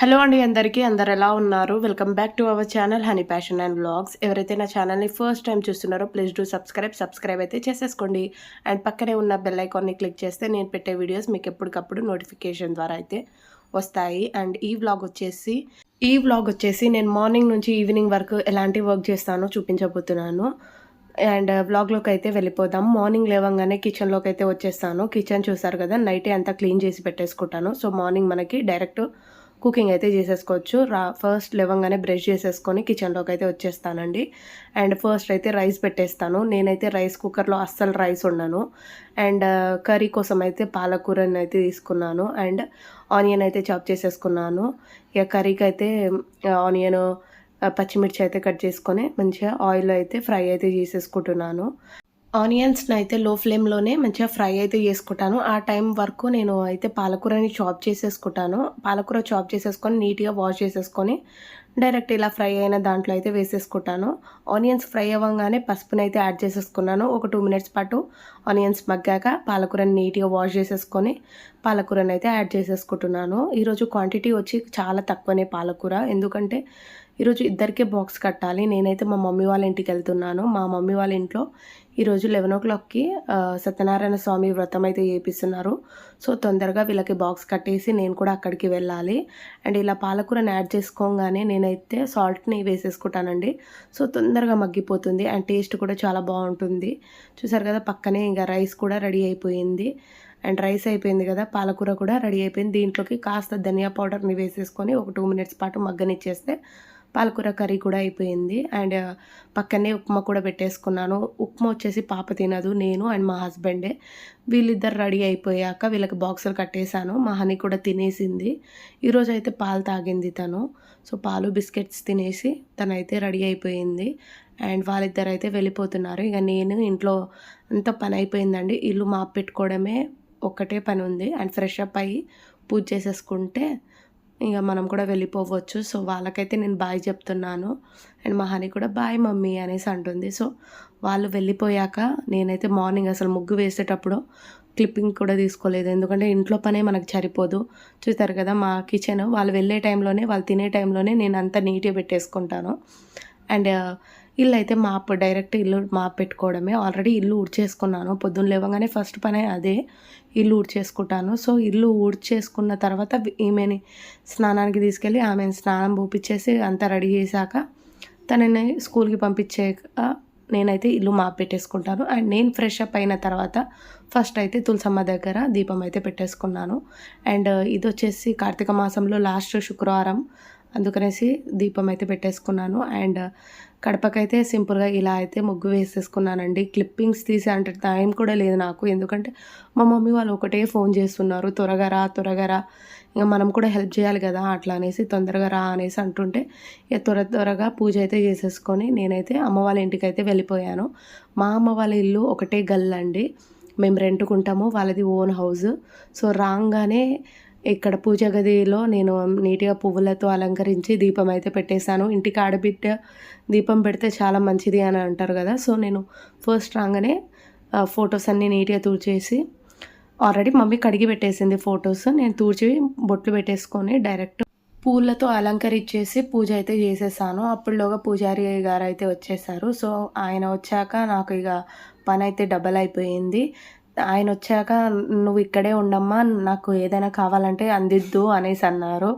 Hello అండి అందరికీ అందరు ఎలా ఉన్నారు? Welcome back to our channel honey passion and vlogs ఎవరైతే నా ఛానల్ని ఫస్ట్ టైం చూస్తున్నారో ప్లీజ్ డూ సబ్స్క్రైబ్. సబ్స్క్రైబ్ అయితే చేసేసుకోండి. అండ్ పక్కనే ఉన్న బెల్ ఐకాన్ని క్లిక్ చేస్తే నేను పెట్టే వీడియోస్ మీకు ఎప్పటికప్పుడు నోటిఫికేషన్ ద్వారా అయితే వస్తాయి. అండ్ ఈ వ్లాగ్ వచ్చేసి ఈ వ్లాగ్ వచ్చేసి నేను మార్నింగ్ నుంచి ఈవినింగ్ వరకు ఎలాంటి వర్క్ చేస్తానో చూపించబోతున్నాను. అండ్ వ్లాగ్లోకి అయితే వెళ్ళిపోదాం. మార్నింగ్ లేవంగానే కిచెన్లోకి అయితే వచ్చేస్తాను. కిచెన్ చూసారు కదా నైటే అంతా క్లీన్ చేసి పెట్టేసుకుంటాను. సో మార్నింగ్ మనకి డైరెక్ట్ కుకింగ్ అయితే చేసేసుకోవచ్చు. రా ఫస్ట్ లేవంగానే బ్రష్ చేసేసుకొని కిచెన్లోకి అయితే వచ్చేస్తానండి. అండ్ ఫస్ట్ అయితే రైస్ పెట్టేస్తాను. నేనైతే రైస్ కుక్కర్లో అస్సలు రైస్ ఉండను. అండ్ కర్రీ కోసం అయితే పాలకూరని అయితే తీసుకున్నాను. అండ్ ఆనియన్ అయితే చాప్ చేసేసుకున్నాను. ఇక కర్రీకి అయితే ఆనియన్ పచ్చిమిర్చి అయితే కట్ చేసుకొని మంచిగా ఆయిల్ అయితే ఫ్రై అయితే చేసేసుకుంటున్నాను. ఆనియన్స్ని అయితే లో ఫ్లేమ్లోనే మంచిగా ఫ్రై అయితే చేసుకుంటాను. ఆ టైం వరకు నేను అయితే పాలకూరని చాప్ చేసేసుకుంటాను. పాలకూర చాప్ చేసేసుకొని నీట్గా వాష్ చేసేసుకొని డైరెక్ట్ ఇలా ఫ్రై అయిన దాంట్లో అయితే వేసేసుకుంటాను. ఆనియన్స్ ఫ్రై అవ్వగానే పసుపుని అయితే యాడ్ చేసేసుకున్నాను. ఒక టూ మినిట్స్ పాటు ఆనియన్స్ మగ్గాక పాలకూరని నీట్గా వాష్ చేసేసుకొని పాలకూరని అయితే యాడ్ చేసేసుకుంటున్నాను. ఈరోజు క్వాంటిటీ వచ్చి చాలా తక్కువనే పాలకూర. ఎందుకంటే ఈరోజు ఇద్దరికే బాక్స్ కట్టాలి. నేనైతే మా మమ్మీ వాళ్ళ ఇంటికి వెళ్తున్నాను. మా మమ్మీ వాళ్ళ ఇంట్లో ఈరోజు లెవెన్ ఓ క్లాక్కి సత్యనారాయణ స్వామి వ్రతం అయితే చేపిస్తున్నారు. సో తొందరగా వీళ్ళకి బాక్స్ కట్టేసి నేను కూడా అక్కడికి వెళ్ళాలి. అండ్ ఇలా పాలకూరని యాడ్ చేసుకోగానే నేనైతే సాల్ట్ని వేసేసుకుంటానండి. సో తొందరగా మగ్గిపోతుంది అండ్ టేస్ట్ కూడా చాలా బాగుంటుంది. చూసారు కదా పక్కనే ఇంకా రైస్ కూడా రెడీ అయిపోయింది. అండ్ రైస్ అయిపోయింది కదా పాలకూర కూడా రెడీ అయిపోయింది. దీంట్లోకి కాస్త ధనియా పౌడర్ని వేసేసుకొని ఒక టూ మినిట్స్ పాటు మగ్గనిచ్చేస్తే పాలకూర కర్రీ కూడా అయిపోయింది. అండ్ పక్కనే ఉప్మా కూడా పెట్టేసుకున్నాను. ఉప్మా వచ్చేసి పాప తినదు నేను అండ్ మా హస్బెండే. వీళ్ళిద్దరు రెడీ అయిపోయాక వీళ్ళకి బాక్సులు కట్టేశాను. మా హనీ కూడా తినేసింది. ఈరోజు అయితే పాలు తాగింది తను. సో పాలు బిస్కెట్స్ తినేసి తనైతే రెడీ అయిపోయింది. అండ్ వాళ్ళిద్దరు అయితే వెళ్ళిపోతున్నారు. ఇక నేను ఇంట్లో అంత పని అయిపోయిందండి. ఇల్లు మాపెట్టుకోవడమే పెట్టుకోవడమే ఒక్కటే పని ఉంది అండ్ ఫ్రెష్ అప్ అయ్యి పూజ చేసేసుకుంటే ఇక మనం కూడా వెళ్ళిపోవచ్చు. సో వాళ్ళకైతే నేను బాయ్ చెప్తున్నాను. అండ్ మా హనీ కూడా బాయ్ మమ్మీ అనేసి అంటుంది. సో వాళ్ళు వెళ్ళిపోయాక నేనైతే మార్నింగ్ అసలు ముగ్గు వేసేటప్పుడు క్లిప్పింగ్ కూడా తీసుకోలేదు. ఎందుకంటే ఇంట్లో పనే మనకు సరిపోదు. చూస్తారు కదా మా కిచెన్ వాళ్ళు వెళ్ళే టైంలోనే వాళ్ళు తినే టైంలోనే నేను అంతా నీట్గా పెట్టేసుకుంటాను. అండ్ ఇల్లు అయితే మాప్ డైరెక్ట్ ఇల్లు మాప్ పెట్టుకోవడమే. ఆల్రెడీ ఇల్లు ఊడ్చేసుకున్నాను. పొద్దున్న లేవగానే ఫస్ట్ పనే అదే. ఇల్లు ఊడ్చేసుకుంటాను. సో ఇల్లు ఊడ్చేసుకున్న తర్వాత ఈమెని స్నానానికి తీసుకెళ్ళి ఆమెను స్నానం పూపించేసి అంతా రెడీ చేశాక తనని స్కూల్కి పంపించాక నేనైతే ఇల్లు మాప్ పెట్టేసుకుంటాను. అండ్ నేను ఫ్రెష్ అప్ అయిన తర్వాత ఫస్ట్ అయితే తులసమ్మ దగ్గర దీపం అయితే పెట్టేసుకున్నాను. అండ్ ఇది వచ్చేసి కార్తీక మాసంలో లాస్ట్ శుక్రవారం. అందుకనేసి దీపం అయితే పెట్టేసుకున్నాను. అండ్ కడపకైతే సింపుల్గా ఇలా అయితే ముగ్గు వేసేసుకున్నానండి. క్లిప్పింగ్స్ తీసే అంటే టైం కూడా లేదు నాకు. ఎందుకంటే మా మమ్మీ వాళ్ళు ఒకటే ఫోన్ చేస్తున్నారు. త్వరగా రా త్వరగా రా. ఇంకా మనం కూడా హెల్ప్ చేయాలి కదా అట్లా అనేసి తొందరగా రా అనేసి అంటుంటే ఇక త్వర త్వరగా పూజ అయితే చేసేసుకొని నేనైతే అమ్మ వాళ్ళ ఇంటికి అయితే వెళ్ళిపోయాను. మా అమ్మ వాళ్ళ ఇల్లు ఒకటే గల్లండి. మేము రెంటుకుంటాము. వాళ్ళది ఓన్ హౌస్. సో రాగానే ఇక్కడ పూజ గదిలో నేను నీట్గా పువ్వులతో అలంకరించి దీపం అయితే పెట్టేశాను. ఇంటికి ఆడబిడ్డ దీపం పెడితే చాలా మంచిది అని అంటారు కదా. సో నేను ఫస్ట్ రాగానే ఫొటోస్ అన్నీ నీట్గా తూర్చేసి ఆల్రెడీ మమ్మీ కడిగి పెట్టేసింది ఫొటోస్. నేను తూర్చి బొట్లు పెట్టేసుకొని డైరెక్ట్ పూలతో అలంకరించేసి పూజ అయితే చేసేసాను. అప్పుడులోగా పూజారి గారు అయితే వచ్చేసారు. సో ఆయన వచ్చాక నాకు ఇక పని అయితే డబల్ అయిపోయింది. ఆయన వచ్చాక నువ్వు ఇక్కడే ఉండమ్మా నాకు ఏదైనా కావాలంటే అందిద్దు అనేసి అన్నారు.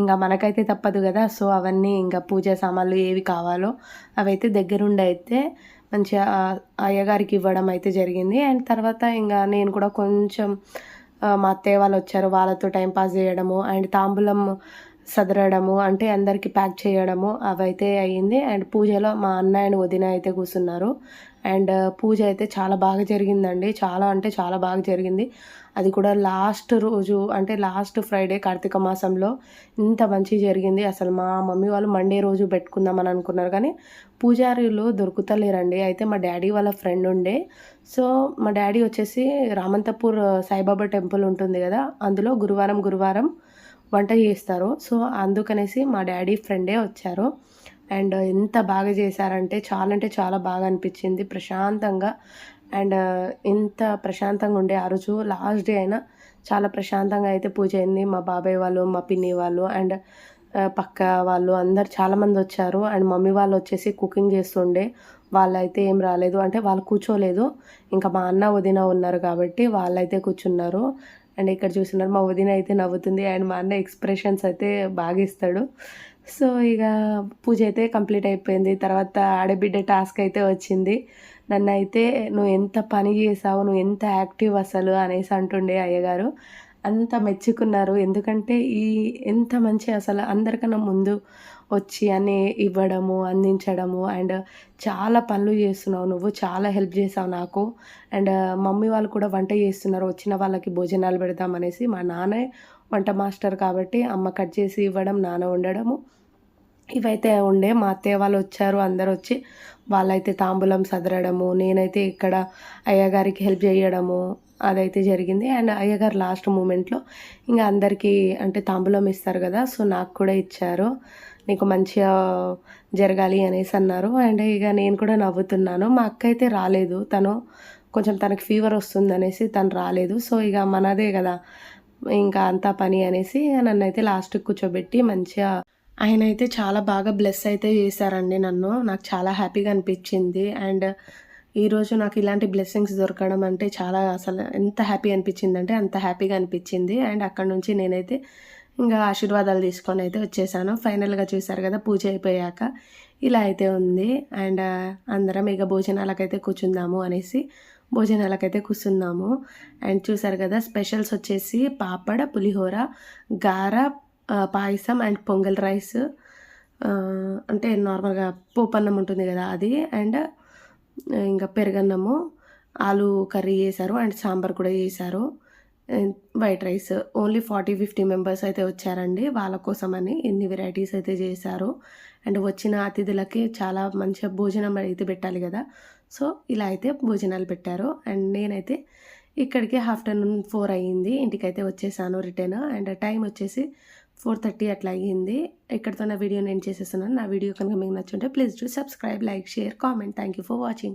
ఇంకా మనకైతే తప్పదు కదా సో అవన్నీ ఇంకా పూజ సామాన్లు ఏవి కావాలో అవైతే దగ్గరుండి అయితే మంచిగా అయ్యగారికి ఇవ్వడం అయితే జరిగింది. అండ్ తర్వాత ఇంకా నేను కూడా కొంచెం మా అత్తయ్య వాళ్ళు వచ్చారు వాళ్ళతో టైం పాస్ చేయడము అండ్ తాంబూలం సదరడము అంటే అందరికీ ప్యాక్ చేయడము అవైతే అయ్యింది. అండ్ పూజలో మా అన్న అండ్ వదిన అయితే కూర్చున్నారు. అండ్ పూజ అయితే చాలా బాగా జరిగిందండి. చాలా అంటే చాలా బాగా జరిగింది. అది కూడా లాస్ట్ రోజు అంటే లాస్ట్ ఫ్రైడే కార్తీక మాసంలో ఇంత మంచి జరిగింది. అసలు మా మమ్మీ వాళ్ళు మండే రోజు పెట్టుకుందామని అనుకున్నారు కానీ పూజారులు దొరుకుతలేరండి. అయితే మా డాడీ వాళ్ళ ఫ్రెండ్ ఉండే. సో మా డాడీ వచ్చేసి రామంతపూర్ సాయిబాబా టెంపుల్ ఉంటుంది కదా అందులో గురువారం గురువారం వంట చేస్తారు. సో అందుకనేసి మా డాడీ ఫ్రెండే వచ్చారు. అండ్ ఎంత బాగా చేశారంటే చాలా అంటే చాలా బాగా అనిపించింది. ప్రశాంతంగా అండ్ ఇంత ప్రశాంతంగా ఉండే ఆ రోజు. లాస్ట్ డే అయినా చాలా ప్రశాంతంగా అయితే పూజ అయింది. మా బాబాయ్ వాళ్ళు మా పిన్ని వాళ్ళు అండ్ పక్క వాళ్ళు అందరు చాలామంది వచ్చారు. అండ్ మమ్మీ వాళ్ళు వచ్చేసి కుకింగ్ చేస్తుండే. వాళ్ళైతే ఏం రాలేదు. అంటే వాళ్ళు కూర్చోలేదు. ఇంకా మా అన్న వదిన ఉన్నారు కాబట్టి వాళ్ళైతే కూర్చున్నారు. అండ్ ఇక్కడ చూస్తున్నారు మా వదిన అయితే నవ్వుతుంది. అండ్ మా అన్న ఎక్స్ప్రెషన్స్ అయితే బాగా ఇస్తాడు. సో ఇక పూజ అయితే కంప్లీట్ అయిపోయింది. తర్వాత ఆడబిడ్డ టాస్క్ అయితే వచ్చింది. నన్ను అయితే నువ్వు ఎంత పని చేసావు నువ్వు ఎంత యాక్టివ్ అసలు అనేసి అంటుండే అయ్యగారు. అంత మెచ్చుకున్నారు. ఎందుకంటే ఈ ఎంత మంచి అసలు అందరికన్నా ముందు వచ్చి అని ఇవ్వడము అందించడము అండ్ చాలా పనులు చేస్తున్నావు. నువ్వు చాలా హెల్ప్ చేసావు నాకు. అండ్ మమ్మీ వాళ్ళు కూడా వంట చేస్తున్నారు. వచ్చిన వాళ్ళకి భోజనాలు పెడదాం అనేసి మా నాన్నే వంట మాస్టర్ కాబట్టి అమ్మ కట్ చేసి ఇవ్వడం నాన్న వండడము. ఇవైతే ఉండే. మా అత్తయ్య వాళ్ళు వచ్చారు అందరు వచ్చి వాళ్ళైతే తాంబూలం సదరడము నేనైతే ఇక్కడ అయ్యగారికి హెల్ప్ చేయడము అదైతే జరిగింది. అండ్ అయ్యగారు లాస్ట్ మూమెంట్లో ఇంకా అందరికీ అంటే తాంబూలం ఇస్తారు కదా సో నాకు కూడా ఇచ్చారు. నీకు మంచిగా జరగాలి అనేసి అన్నారు. అండ్ ఇక నేను కూడా నవ్వుతున్నాను. మా అక్క అయితే రాలేదు. తను కొంచెం తనకి ఫీవర్ వస్తుంది అనేసి తను రాలేదు. సో ఇక మనదే కదా ఇంకా అంతా పని అనేసి నన్ను అయితే లాస్ట్కి కూర్చోబెట్టి మంచిగా ఆయన అయితే చాలా బాగా బ్లెస్ అయితే చేశారండి నన్ను. నాకు చాలా హ్యాపీగా అనిపించింది. అండ్ ఈరోజు నాకు ఇలాంటి బ్లెస్సింగ్స్ దొరకడం అంటే చాలా అసలు ఎంత హ్యాపీ అనిపించింది అంటే అంత హ్యాపీగా అనిపించింది. అండ్ అక్కడ నుంచి నేనైతే ఇంకా ఆశీర్వాదాలు తీసుకొని అయితే వచ్చేసాను. ఫైనల్గా చూశారు కదా పూజ అయిపోయాక ఇలా అయితే ఉంది. అండ్ uh, అందరం ఇక భోజనాలకైతే కూర్చుందాము అనేసి భోజనాలకైతే కూర్చున్నాము అండ్ చూసారు కదా స్పెషల్స్ వచ్చేసి పాపడ పులిహోర గార పాయసం అండ్ పొంగల్ రైస్. అంటే నార్మల్గా పోపన్నం ఉంటుంది కదా అది. అండ్ ఇంకా పెరుగన్నము ఆలు కర్రీ చేశారు అండ్ సాంబార్ కూడా చేశారు. And white rice. Only forty fifty members అయితే వచ్చారండి. వాళ్ళ కోసమని ఎన్ని వెరైటీస్ అయితే చేశారు. అండ్ వచ్చిన అతిథులకి చాలా మంచిగా భోజనం అయితే పెట్టాలి కదా. సో ఇలా అయితే భోజనాలు పెట్టారు. అండ్ నేనైతే ఇక్కడికి ఆఫ్టర్నూన్ ఫోర్ అయ్యింది. ఇంటికైతే వచ్చేసాను రిటర్న్. అండ్ టైం వచ్చేసి ఫోర్ థర్టీ అట్లా అయ్యింది. ఇక్కడితో నా వీడియో నేను చేసేస్తున్నాను. నా వీడియో కనుక మీకు నచ్చుంటే please do subscribe like share comment. Thank you for watching.